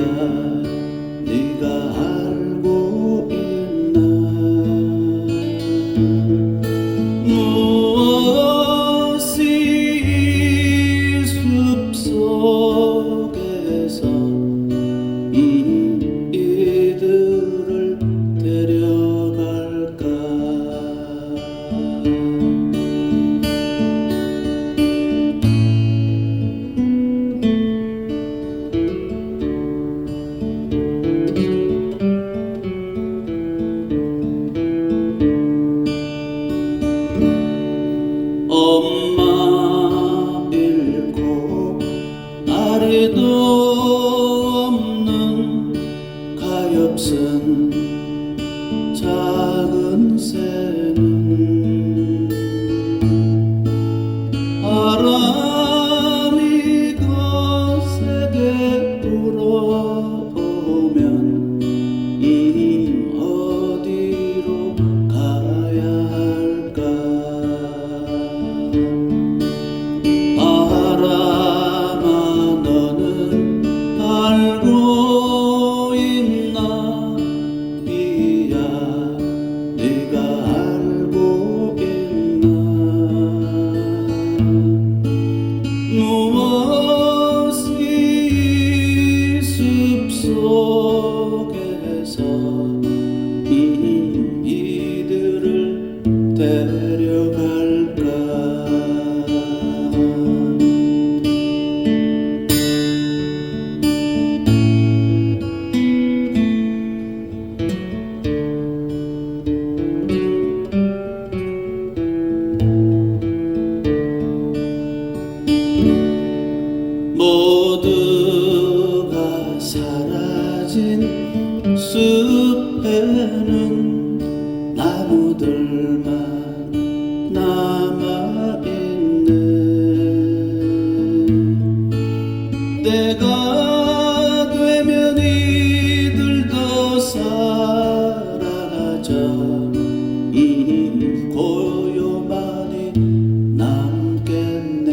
olhar. 아래도 없는 가엾은 사라진 숲에는 나무들만 남아있네. 때가 되면 이들도 사라져 이 고요만이 남겠네.